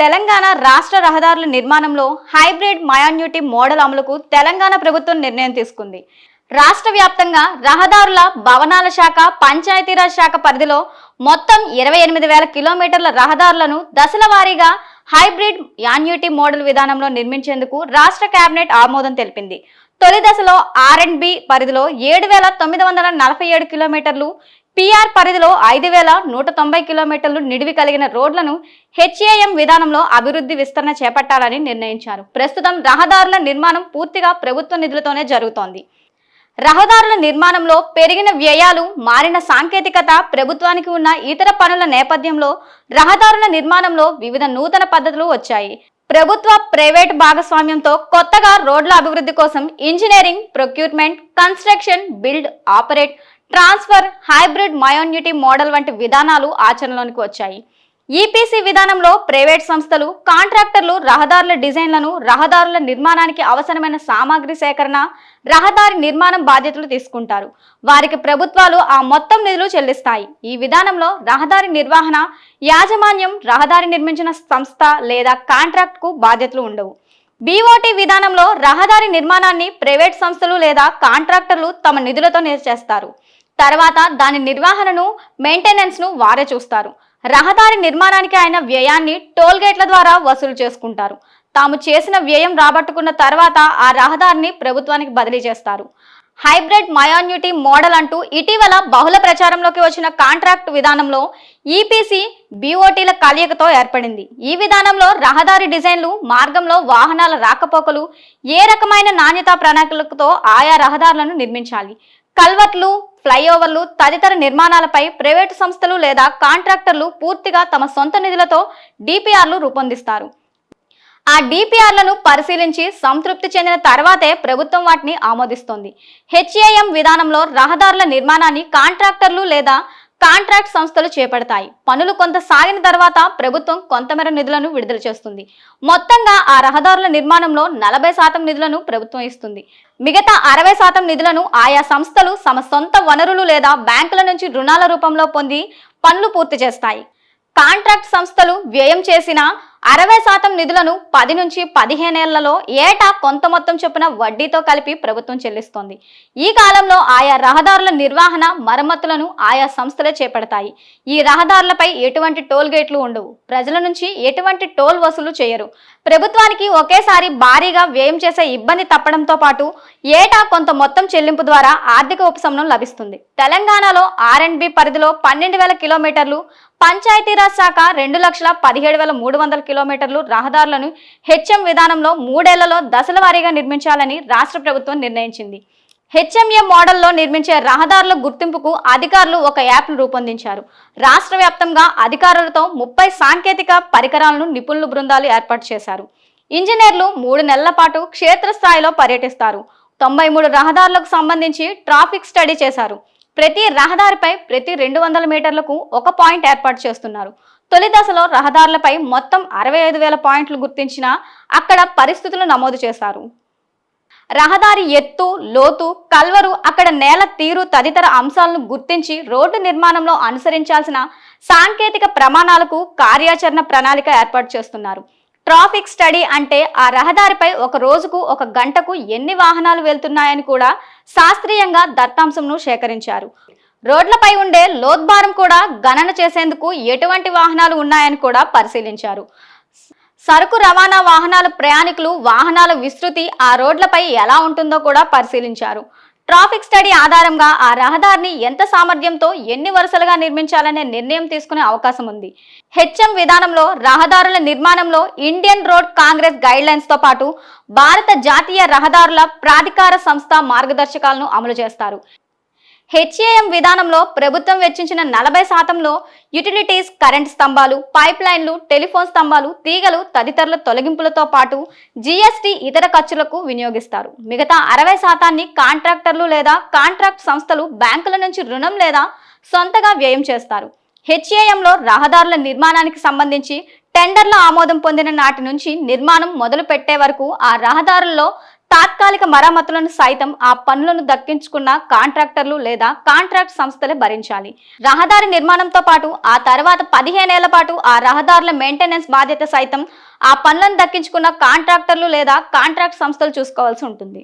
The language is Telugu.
తెలంగాణ రాష్ట్ర రహదారుల నిర్మాణంలో హైబ్రిడ్ మయాన్యూటీ మోడల్ అమలుకు తెలంగాణ ప్రభుత్వం నిర్ణయం తీసుకుంది. రాష్ట్ర వ్యాప్తంగా రహదారుల భవనాల శాఖ పంచాయతీరాజ్ శాఖ పరిధిలో మొత్తం ఇరవై ఎనిమిది వేల కిలోమీటర్ల రహదారులను దశల వారీగా హైబ్రిడ్ యాన్యూటీ మోడల్ విధానంలో నిర్మించేందుకు రాష్ట్ర కేబినెట్ ఆమోదం తెలిపింది. తొలి దశలో ఆర్ అండ్ బి పరిధిలో ఏడు వేల తొమ్మిది వందల నలభై ఏడు కిలోమీటర్లు పీఆర్ పరిధిలో ఐదు వేల నూట తొంభై కిలోమీటర్లు నిడివి కలిగిన రోడ్లను హెచ్ఏఎం విధానంలో అభివృద్ధి విస్తరణ చేపట్టాలని నిర్ణయించారు. ప్రస్తుతం రహదారుల నిర్మాణం పూర్తిగా ప్రభుత్వ నిధులతోనే జరుగుతోంది. రహదారుల నిర్మాణంలో పెరిగిన వ్యయాలు మారిన సాంకేతికత ప్రభుత్వానికి ఉన్న ఇతర పనుల నేపథ్యంలో రహదారుల నిర్మాణంలో వివిధ నూతన పద్ధతులు వచ్చాయి. ప్రభుత్వ ప్రైవేట్ భాగస్వామ్యంతో కొత్తగా రోడ్ల అభివృద్ధి కోసం engineering procurement construction build operate transfer hybrid annuity model వంటి విధానాలు ఆచరణలోనికి వచ్చాయి. ఈపీసీ విధానంలో ప్రైవేట్ సంస్థలు కాంట్రాక్టర్లు రహదారుల డిజైన్లను రహదారుల నిర్మాణానికి అవసరమైన సామాగ్రి సేకరణ రహదారి నిర్మాణం బాధ్యతలు తీసుకుంటారు. వారికి ప్రభుత్వాలు ఆ మొత్తం నిధులు చెల్లిస్తాయి. ఈ విధానంలో రహదారి నిర్వహణ యాజమాన్యం రహదారి నిర్మించిన సంస్థ లేదా కాంట్రాక్ట్కు బాధ్యతలు ఉండవు. బీఓటీ విధానంలో రహదారి నిర్మాణాన్ని ప్రైవేట్ సంస్థలు లేదా కాంట్రాక్టర్లు తమ నిధులతో చేస్తారు తర్వాత దాని నిర్వహణను మెయింటెనెన్స్ను వారే చూస్తారు. రహదారి నిర్మాణానికి అయిన వ్యయాన్ని టోల్ గేట్ల ద్వారా వసూలు చేసుకుంటారు. తాము చేసిన వ్యయం రాబట్టుకున్న తర్వాత ఆ రహదారిని ప్రభుత్వానికి బదిలీ చేస్తారు. హైబ్రిడ్ మయాన్యూటీ మోడల్ అంటూ ఇటీవల బహుళ ప్రచారంలోకి వచ్చిన కాంట్రాక్ట్ విధానంలో ఈపీసీ బీఓటీల కలయికతో ఏర్పడింది. ఈ విధానంలో రహదారి డిజైన్లు మార్గంలో వాహనాల రాకపోకలు ఏ రకమైన నాణ్యతా ప్రణాళికలతో ఆయా రహదారులను నిర్మించాలి. కల్వర్ట్లు ఫ్లైఓవర్లు తదితర నిర్మాణాలపై ప్రైవేటు సంస్థలు లేదా కాంట్రాక్టర్లు పూర్తిగా తమ సొంత నిధులతో డిపిఆర్లు రూపొందిస్తారు. ఆ డిపిఆర్లను పరిశీలించి సంతృప్తి చెందిన తర్వాతే ప్రభుత్వం వాటిని ఆమోదిస్తోంది. హెచ్ఏఎం విధానంలో రహదారుల నిర్మాణాన్ని కాంట్రాక్టర్లు లేదా కాంట్రాక్ట్ సంస్థలు చేపడతాయి. పనులు కొంత సాగిన తర్వాత ప్రభుత్వం కొంతమేర నిధులను విడుదల చేస్తుంది. మొత్తంగా ఆ రహదారుల నిర్మాణంలో నలభై శాతం నిధులను ప్రభుత్వం ఇస్తుంది. మిగతా అరవై శాతం నిధులను ఆయా సంస్థలు తమ సొంత వనరులు లేదా బ్యాంకుల నుంచి రుణాల రూపంలో పొంది పనులు పూర్తి చేస్తాయి. కాంట్రాక్ట్ సంస్థలు వ్యయం చేసిన అరవై శాతం నిధులను పది నుంచి పదిహేనేళ్ళలో ఏటా కొంత మొత్తం చొప్పున వడ్డీతో కలిపి ప్రభుత్వం చెల్లిస్తోంది. ఈ కాలంలో ఆయా రహదారుల నిర్వహణ మరమ్మతులను ఆయా సంస్థలే చేపడతాయి. ఈ రహదారులపై ఎటువంటి టోల్ గేట్లు ఉండవు. ప్రజల నుంచి ఎటువంటి టోల్ వసూలు చేయరు. ప్రభుత్వానికి ఒకేసారి భారీగా వ్యయం చేసే ఇబ్బంది తప్పడంతో పాటు ఏటా కొంత మొత్తం చెల్లింపు ద్వారా ఆర్థిక ఉపశమనం లభిస్తుంది. తెలంగాణలో ఆర్ అండ్ బి పరిధిలో పన్నెండు వేల కిలోమీటర్లు పంచాయతీరాజ్ శాఖ రెండు లక్షల పదిహేడు వేల మూడు వందల కిలోమీటర్లు రహదారులను హెచ్ఎం విధానంలో మూడేళ్ళలో దశల వారీగా నిర్మించాలని రాష్ట్ర ప్రభుత్వం నిర్ణయించింది. హెచ్ఎంఏ మోడల్లో నిర్మించే రహదారుల గుర్తింపుకు అధికారులు ఒక యాప్ను రూపొందించారు. రాష్ట్ర వ్యాప్తంగా అధికారులతో ముప్పై సాంకేతిక పరికరాలను నిపుణుల బృందాలు ఏర్పాటు చేశారు. ఇంజనీర్లు మూడు నెలల పాటు క్షేత్రస్థాయిలో పర్యటిస్తారు. తొంభై మూడు రహదారులకు సంబంధించి ట్రాఫిక్ స్టడీ చేశారు. ప్రతి రహదారిపై ప్రతి రెండు వందల మీటర్లకు ఒక పాయింట్ ఏర్పాటు చేస్తున్నారు. తొలి దశలో రహదారులపై మొత్తం అరవై ఐదు వేల పాయింట్లు గుర్తించిన అక్కడ పరిస్థితులు నమోదు చేశారు. రహదారి ఎత్తు లోతు కల్వరు అక్కడ నేల తీరు తదితర అంశాలను గుర్తించి రోడ్డు నిర్మాణంలో అనుసరించాల్సిన సాంకేతిక ప్రమాణాలకు కార్యాచరణ ప్రణాళిక ఏర్పాటు చేస్తున్నారు. ట్రాఫిక్ స్టడీ అంటే ఆ రహదారిపై ఒక రోజుకు ఒక గంటకు ఎన్ని వాహనాలు వెళ్తున్నాయని కూడా శాస్త్రీయంగా దత్తాంశంను సేకరించారు. రోడ్లపై ఉండే లోద్భారం కూడా గణన చేసేందుకు ఎటువంటి వాహనాలు ఉన్నాయని కూడా పరిశీలించారు. సరుకు రవాణా వాహనాల ప్రయాణికులు వాహనాల విస్తృతి ఆ రోడ్లపై ఎలా ఉంటుందో కూడా పరిశీలించారు. ట్రాఫిక్ స్టడీ ఆధారంగా ఆ రహదారిని ఎంత సామర్థ్యంతో ఎన్ని వరుసలుగా నిర్మించాలనే నిర్ణయం తీసుకునే అవకాశం ఉంది. హెచ్ఎం విధానంలో రహదారుల నిర్మాణంలో ఇండియన్ రోడ్ కాంగ్రెస్ గైడ్లైన్స్తో పాటు భారత జాతీయ రహదారుల ప్రాధికార సంస్థ మార్గదర్శకాలను అమలు చేస్తారు. హెచ్ఏఎం విధానంలో ప్రభుత్వం వెచ్చించిన నలభై శాతంలో యుటిలిటీస్ కరెంట్ స్తంభాలు పైప్ లైన్లు టెలిఫోన్ స్తంభాలు తీగలు తదితరుల తొలగింపులతో పాటు జీఎస్టీ ఇతర ఖర్చులకు వినియోగిస్తారు. మిగతా అరవై శాతాన్ని కాంట్రాక్టర్లు లేదా కాంట్రాక్ట్ సంస్థలు బ్యాంకుల నుంచి రుణం లేదా సొంతగా వ్యయం చేస్తారు. హెచ్ఏఎంలో రహదారుల నిర్మాణానికి సంబంధించి టెండర్ల ఆమోదం పొందిన నాటి నుంచి నిర్మాణం మొదలు పెట్టే వరకు ఆ రహదారుల్లో తాత్కాలిక మరమ్మతులను సైతం ఆ పనులను దక్కించుకున్న కాంట్రాక్టర్లు లేదా కాంట్రాక్ట్ సంస్థలే భరించాలి. రహదారి నిర్మాణంతో పాటు ఆ తర్వాత పదిహేనేళ్ళ పాటు ఆ రహదారుల మెయింటెనెన్స్ బాధ్యత సైతం ఆ పనులను దక్కించుకున్న కాంట్రాక్టర్లు లేదా కాంట్రాక్ట్ సంస్థలు చూసుకోవాల్సి ఉంటుంది.